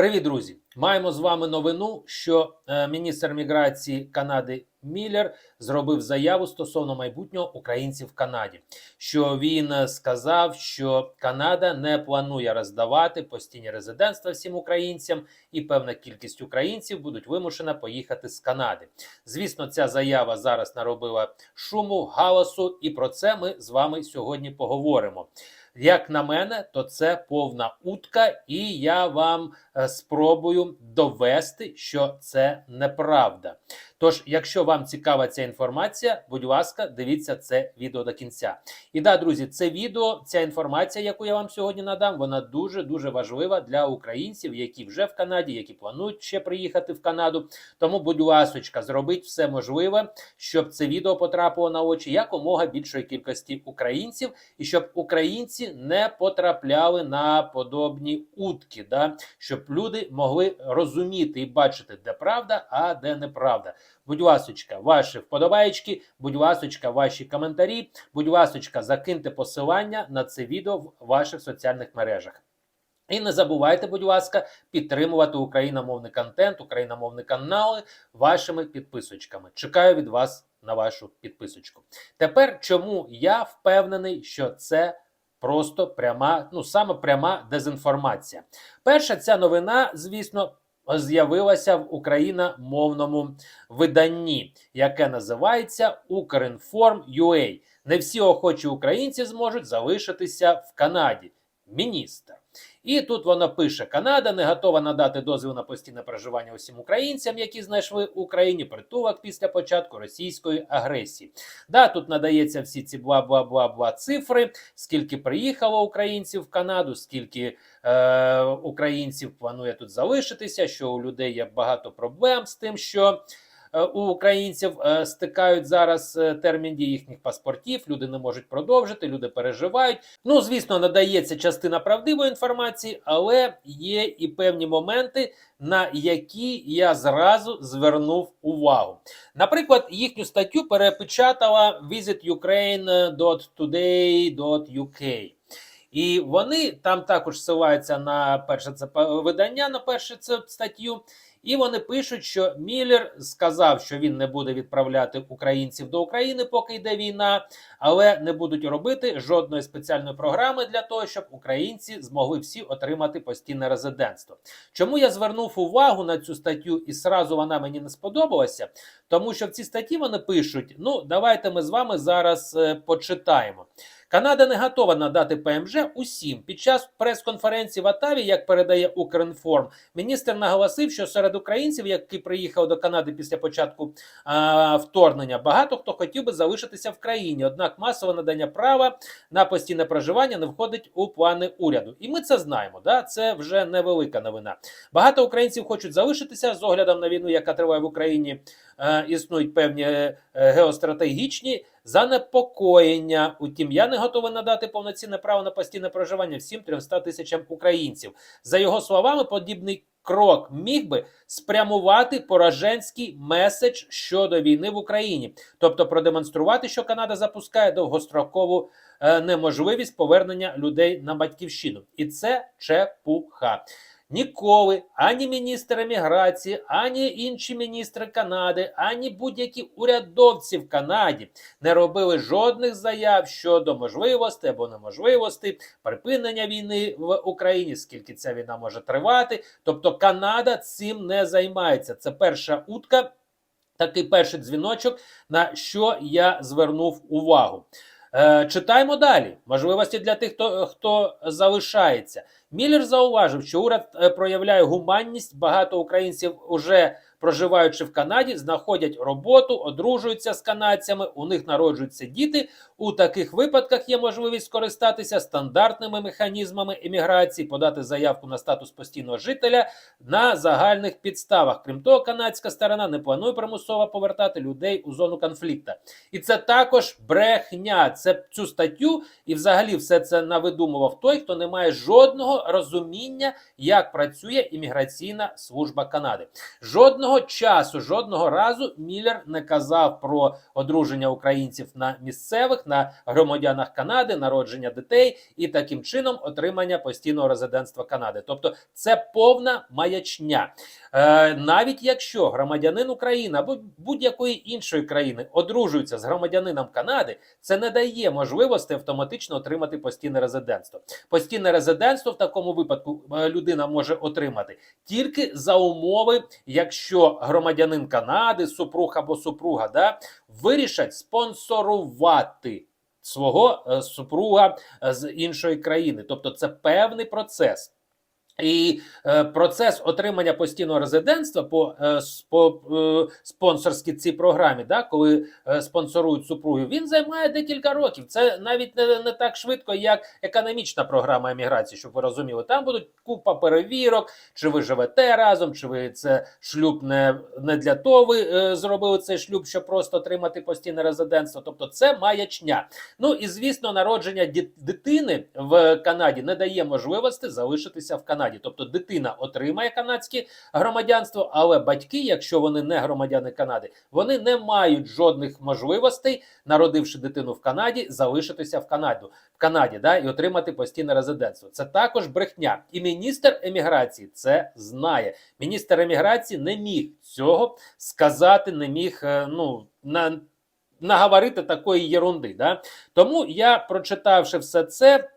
Привіт, друзі! Маємо з вами новину, що е, міністр міграції Канади Міллер зробив заяву стосовно майбутнього українців в Канаді. Що він е, сказав, що Канада не планує роздавати постійні резидентства всім українцям, і певна кількість українців будуть вимушена поїхати з Канади. Звісно, ця заява зараз наробила шуму, галасу, і про це ми з вами сьогодні поговоримо. Як на мене, то це повна утка, і я вам е, спробую довести, що це неправда. Тож, якщо вам цікава ця інформація, будь ласка, дивіться це відео до кінця. І да, друзі, це відео, ця інформація, яку я вам сьогодні надам, вона дуже дуже важлива для українців, які вже в Канаді, які планують ще приїхати в Канаду. Тому, будь ласочка, зробіть все можливе, щоб це відео потрапило на очі якомога більшої кількості українців, і щоб українці не потрапляли на подобні утки, да? щоб люди могли розуміти і бачити, де правда, а де неправда. Будь ласочка, ваші вподобаєчки, будь ласочка, ваші коментарі, будь ласочка, закиньте посилання на це відео в ваших соціальних мережах. І не забувайте, будь ласка, підтримувати україномовний контент, україномовні канали вашими підписочками. Чекаю від вас на вашу підписочку. Тепер чому я впевнений, що це просто пряма, ну саме пряма дезінформація. Перша ця новина, звісно, з'явилася в україномовному виданні, яке називається Укрінформ.ua. Не всі охочі українці зможуть залишитися в Канаді. Міністр. І тут вона пише: Канада не готова надати дозвіл на постійне проживання усім українцям, які знайшли в Україні притулок після початку російської агресії. Да, тут надається всі ці бла бла бла бла цифри, скільки приїхало українців в Канаду, скільки е, українців планує тут залишитися, що у людей є багато проблем з тим, що. Е, у українців е, стикають зараз е, термін дії їхніх паспортів. Люди не можуть продовжити, люди переживають. Ну, звісно, надається частина правдивої інформації, але є і певні моменти, на які я зразу звернув увагу. Наприклад, їхню статтю перепечатала visitukraine.today.uk. І вони там також ссилаються на перше це видання, на перше це статтю. І вони пишуть, що Міллер сказав, що він не буде відправляти українців до України, поки йде війна, але не будуть робити жодної спеціальної програми для того, щоб українці змогли всі отримати постійне резидентство. Чому я звернув увагу на цю статтю і сразу вона мені не сподобалася? Тому що в цій статті вони пишуть: ну давайте ми з вами зараз е, почитаємо. Канада не готова надати ПМЖ усім. Під час прес-конференції в Атаві, як передає Укрінформ, міністр наголосив, що серед українців, які приїхали до Канади після початку а, вторгнення, багато хто хотів би залишитися в країні. Однак масове надання права на постійне проживання не входить у плани уряду. І ми це знаємо. Да? Це вже невелика новина. Багато українців хочуть залишитися з оглядом на війну, яка триває в Україні. Е, існують певні е, геостратегічні занепокоєння. Утім, я не готовий надати повноцінне право на постійне проживання всім 300 тисячам українців. За його словами, подібний крок міг би спрямувати пораженський меседж щодо війни в Україні, тобто продемонструвати, що Канада запускає довгострокову е, неможливість повернення людей на батьківщину, і це чепуха. Ніколи ані міністр еміграції, ані інші міністри Канади, ані будь-які урядовці в Канаді не робили жодних заяв щодо можливості або неможливості припинення війни в Україні, скільки ця війна може тривати. Тобто Канада цим не займається. Це перша утка, такий перший дзвіночок, на що я звернув увагу. Е, Читаємо далі. Можливості для тих, хто, хто залишається. Міллер зауважив, що уряд е, проявляє гуманність. Багато українців уже проживаючи в Канаді, знаходять роботу, одружуються з канадцями, у них народжуються діти. У таких випадках є можливість скористатися стандартними механізмами еміграції, подати заявку на статус постійного жителя на загальних підставах. Крім того, канадська сторона не планує примусово повертати людей у зону конфлікту. І це також брехня. Це цю статтю і, взагалі, все це навидумував той, хто не має жодного розуміння, як працює імміграційна служба Канади. Жодного жодного часу, жодного разу Міллер не казав про одруження українців на місцевих, на громадянах Канади, народження дітей і таким чином отримання постійного резидентства Канади. Тобто, це повна маячня. Е, навіть якщо громадянин України або будь-якої іншої країни одружується з громадянином Канади, це не дає можливості автоматично отримати постійне резидентство. Постійне резидентство в такому випадку е, людина може отримати тільки за умови, якщо громадянин Канади, супруг або супруга, да, вирішать спонсорувати. Свого е, супруга е, з іншої країни, тобто це певний процес. І е, процес отримання постійного резидентства по, е, по е, спонсорській цій програмі, да, коли е, спонсорують супругів, він займає декілька років. Це навіть не, не так швидко, як економічна програма еміграції, щоб ви розуміли. Там будуть купа перевірок, чи ви живете разом, чи ви це шлюб не, не для того ви е, зробили цей шлюб, щоб просто отримати постійне резидентство. Тобто це маячня. Ну і звісно, народження дитини в Канаді не дає можливості залишитися в Канаді. Тобто дитина отримає канадське громадянство, але батьки, якщо вони не громадяни Канади, вони не мають жодних можливостей, народивши дитину в Канаді, залишитися в Канаду в Канаді, да, і отримати постійне резидентство. Це також брехня. І міністр еміграції це знає. Міністр еміграції не міг цього сказати, не міг е, ну на. Наговорити такої єрунди, да тому я, прочитавши все це,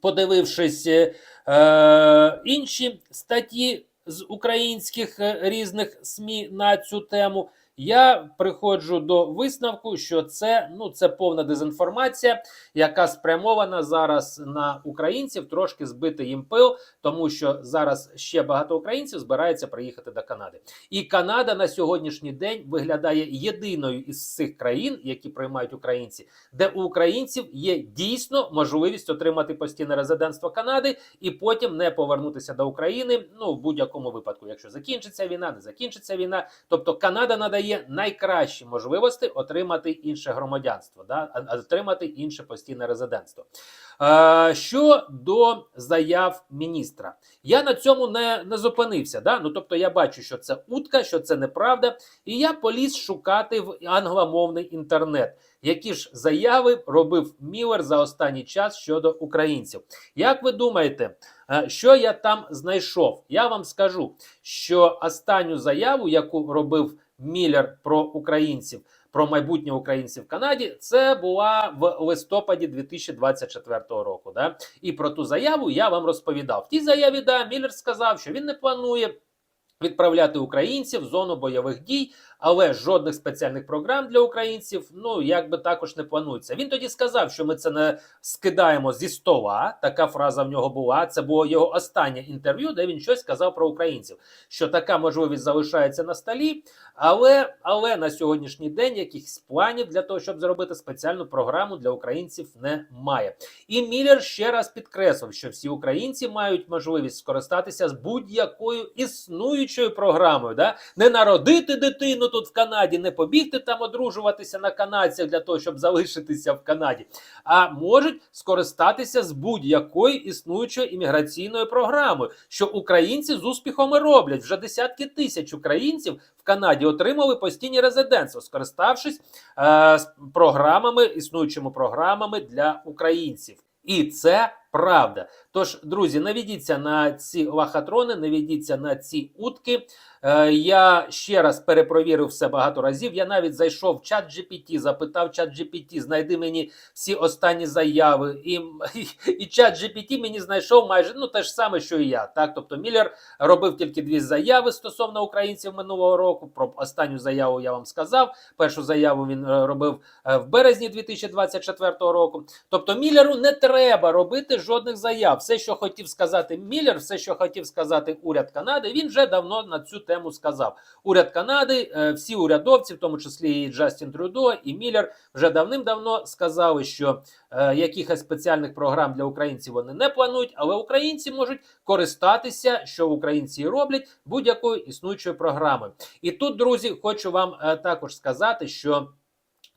подивившись е, е, інші статті з українських е, різних СМІ на цю тему, я приходжу до висновку, що це ну це повна дезінформація, яка спрямована зараз на українців трошки збити їм пил, тому що зараз ще багато українців збирається приїхати до Канади. І Канада на сьогоднішній день виглядає єдиною із цих країн, які приймають українці, де у українців є дійсно можливість отримати постійне резидентство Канади і потім не повернутися до України. Ну в будь-якому випадку, якщо закінчиться війна, не закінчиться війна. Тобто Канада надає найкращі можливості отримати інше громадянство, да, отримати інше постійне резидентство. Е, щодо заяв міністра, я на цьому не, не зупинився. Да? Ну, тобто я бачу, що це утка, що це неправда, і я поліз шукати в англомовний інтернет, які ж заяви робив Міллер за останній час щодо українців. Як ви думаєте, е, що я там знайшов? Я вам скажу, що останню заяву, яку робив Міллер про українців, про майбутнє українців в Канаді, це була в листопаді 2024 року. Да? І про ту заяву я вам розповідав. В тій заяві да, Міллер сказав, що він не планує відправляти українців в зону бойових дій, але жодних спеціальних програм для українців ну якби також не планується. Він тоді сказав, що ми це не скидаємо зі стола. Така фраза в нього була. Це було його останнє інтерв'ю, де він щось сказав про українців. Що така можливість залишається на столі, але але на сьогоднішній день якихось планів для того, щоб зробити спеціальну програму для українців, немає. І Міллер ще раз підкреслив, що всі українці мають можливість скористатися з будь-якою існуючою програмою, да не народити дитину тут в Канаді, не побігти там одружуватися на канадцях для того, щоб залишитися в Канаді, а можуть скористатися з будь-якою існуючою імміграційною програмою, що українці з успіхом і роблять. Вже десятки тисяч українців в Канаді отримали постійні резидентство, скориставшись е, програмами, існуючими програмами для українців. І це правда. Тож, друзі, не ведіться на ці лахатрони, не ведіться на ці утки. Е, я ще раз перепровірив все багато разів. Я навіть зайшов в чат GPT, запитав чат GPT, знайди мені всі останні заяви. І, і, і чат GPT мені знайшов майже ну те ж саме, що і я. Так, тобто Міллер робив тільки дві заяви стосовно українців минулого року. Про останню заяву я вам сказав. Першу заяву він е, робив е, в березні 2024 року. Тобто Міллеру не треба робити жодних заяв. Все, що хотів сказати Міллер, все, що хотів сказати уряд Канади, він вже давно на цю тему сказав. Уряд Канади, е, всі урядовці, в тому числі і Джастін Трюдо, і Міллер, вже давним-давно сказали, що е, якихось спеціальних програм для українців вони не планують, але українці можуть користатися, що українці роблять, будь-якою існуючою програмою. І тут, друзі, хочу вам е, також сказати, що.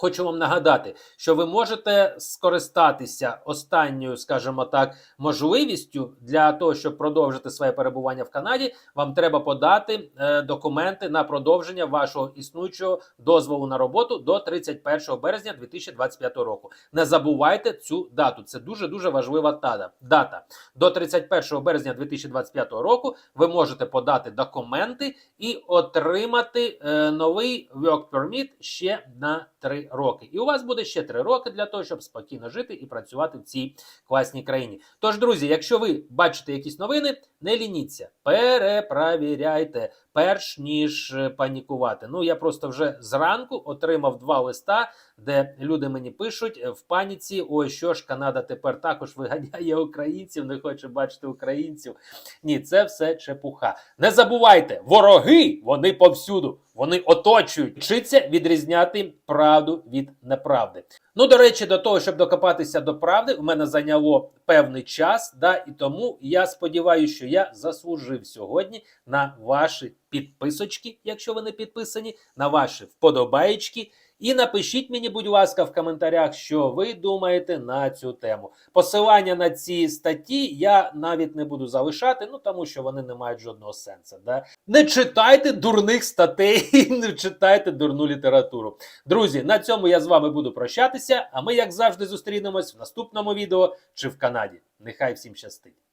Хочу вам нагадати, що ви можете скористатися останньою, скажімо так, можливістю для того, щоб продовжити своє перебування в Канаді. Вам треба подати е, документи на продовження вашого існуючого дозволу на роботу до 31 березня 2025 року. Не забувайте цю дату. Це дуже дуже важлива дата. До 31 березня 2025 року. Ви можете подати документи і отримати е, новий work permit ще на 3 роки. І у вас буде ще 3 роки для того, щоб спокійно жити і працювати в цій класній країні. Тож, друзі, якщо ви бачите якісь новини, не лініться, перепровіряйте, перш ніж е, панікувати. Ну я просто вже зранку отримав два листа, де люди мені пишуть е, в паніці: ой, що ж, Канада тепер також виганяє українців, не хоче бачити українців. Ні, це все чепуха. Не забувайте, вороги вони повсюду. Вони оточують. Вчиться відрізняти правду від неправди. Ну, до речі, до того, щоб докопатися до правди, у мене зайняло певний час, да, і тому я сподіваюся, що я заслужив сьогодні на ваші підписочки, якщо ви не підписані, на ваші вподобаєчки. І напишіть мені, будь ласка, в коментарях, що ви думаєте на цю тему. Посилання на ці статті я навіть не буду залишати, ну тому що вони не мають жодного сенсу. Да? Не читайте дурних статей, не читайте дурну літературу. Друзі, на цьому я з вами буду прощатися. А ми, як завжди, зустрінемось в наступному відео чи в Канаді. Нехай всім щастить!